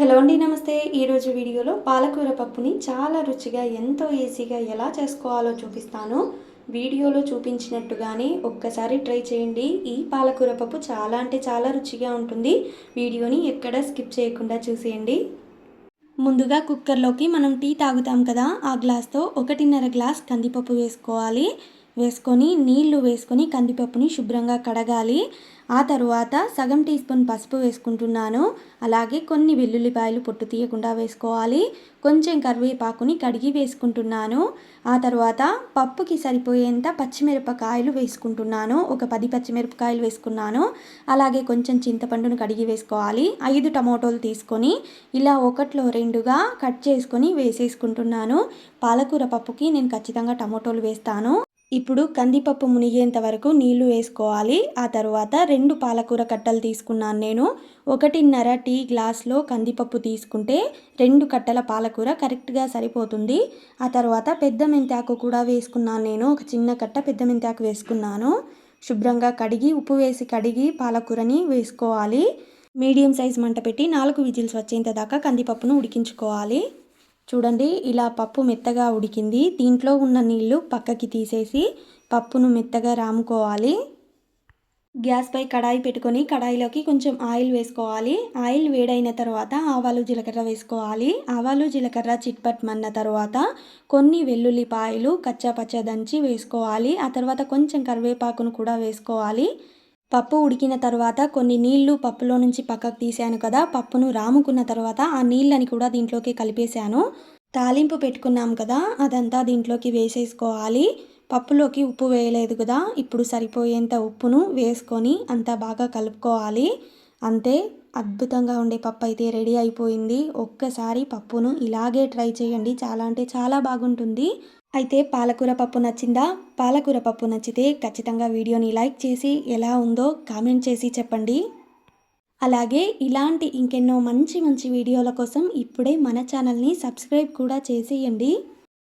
Hello అండి నమస్తే. ఈరోజు వీడియోలో పాలకూర పప్పుని చాలా రుచిగా ఎంతో ఈజీగా ఎలా చేసుకోవాలో చూపిస్తాను. వీడియోలో చూపించినట్టుగానే ఒక్కసారి ట్రై చేయండి. ఈ పాలకూర పప్పు చాలా అంటే చాలా రుచిగా ఉంటుంది. వీడియోని ఎక్కడ స్కిప్ చేయకుండా చూసేయండి. ముందుగా కుక్కర్లోకి మనం టీ తాగుతాం కదా ఆ గ్లాస్తో ఒకటిన్నర గ్లాస్ కందిపప్పు వేసుకోవాలి. వేసుకొని నీళ్ళు వేసుకొని కందిపప్పుని శుభ్రంగా కడగాలి. ఆ తరువాత సగం టీ స్పూన్ పసుపు వేసుకుంటున్నాను. అలాగే కొన్ని వెల్లుల్లిపాయలు పొట్టు తీయకుండా వేసుకోవాలి. కొంచెం కరివేపాకుని కడిగి వేసుకుంటున్నాను. ఆ తర్వాత పప్పుకి సరిపోయేంత పచ్చిమిరపకాయలు వేసుకుంటున్నాను. ఒక పది పచ్చిమిరపకాయలు వేసుకున్నాను. అలాగే కొంచెం చింతపండును కడిగి వేసుకోవాలి. ఐదు టమోటోలు తీసుకొని ఇలా ఒకట్లో రెండుగా కట్ చేసుకొని వేసేసుకుంటున్నాను. పాలకూర పప్పుకి నేను ఖచ్చితంగా టమోటోలు వేస్తాను. ఇప్పుడు కందిపప్పు మునిగేంత వరకు నీళ్ళు వేసుకోవాలి. ఆ తర్వాత రెండు పాలకూర కట్టలు తీసుకున్నాను నేను. ఒకటిన్నర టీ గ్లాస్లో కందిపప్పు తీసుకుంటే రెండు కట్టల పాలకూర కరెక్ట్గా సరిపోతుంది. ఆ తర్వాత పెద్ద మెంతాకు కూడా వేసుకున్నాను నేను. ఒక చిన్న కట్ట పెద్ద మెంతాకు వేసుకున్నాను. శుభ్రంగా కడిగి ఉప్పు వేసి కడిగి పాలకూరని వేసుకోవాలి. మీడియం సైజ్ మంట పెట్టి నాలుగు విజిల్స్ వచ్చేంత దాకా కందిపప్పును ఉడికించుకోవాలి. చూడండి ఇలా పప్పు మెత్తగా ఉడికింది. దీంట్లో ఉన్న నీళ్ళు పక్కకి తీసేసి పప్పును మెత్తగా రాముకోవాలి. గ్యాస్పై కడాయి పెట్టుకొని కడాయిలోకి కొంచెం ఆయిల్ వేసుకోవాలి. ఆయిల్ వేడైన తర్వాత ఆవాలు జీలకర్ర వేసుకోవాలి. ఆవాలు జీలకర్ర చిట్పట్మన్న తర్వాత కొన్ని వెల్లుల్లిపాయలు కచ్చాపచ్చ దంచి వేసుకోవాలి. ఆ తర్వాత కొంచెం కరివేపాకును కూడా వేసుకోవాలి. పప్పు ఉడికిన తర్వాత కొన్ని నీళ్ళు పప్పులో నుంచి పక్కకు తీశాను కదా పప్పును రాముకున్న తర్వాత ఆ నీళ్ళని కూడా దీంట్లోకి కలిపేశాను. తాలింపు పెట్టుకున్నాం కదా అదంతా దీంట్లోకి వేసేసుకోవాలి. పప్పులోకి ఉప్పు వేయలేదు కదా ఇప్పుడు సరిపోయేంత ఉప్పును వేసుకొని అంతా బాగా కలుపుకోవాలి. అంతే అద్భుతంగా ఉండే పప్పు అయితే రెడీ అయిపోయింది. ఒక్కసారి పప్పును ఇలాగే ట్రై చేయండి చాలా అంటే చాలా బాగుంటుంది. అయితే పాలకూర పప్పు నచ్చిందా? పాలకూర పప్పు నచ్చితే ఖచ్చితంగా వీడియోని లైక్ చేసి ఎలా ఉందో కామెంట్ చేసి చెప్పండి. అలాగే ఇలాంటి ఇంకెన్నో మంచి మంచి వీడియోల కోసం ఇప్పుడే మన ఛానల్ని సబ్స్క్రైబ్ కూడా చేసేయండి.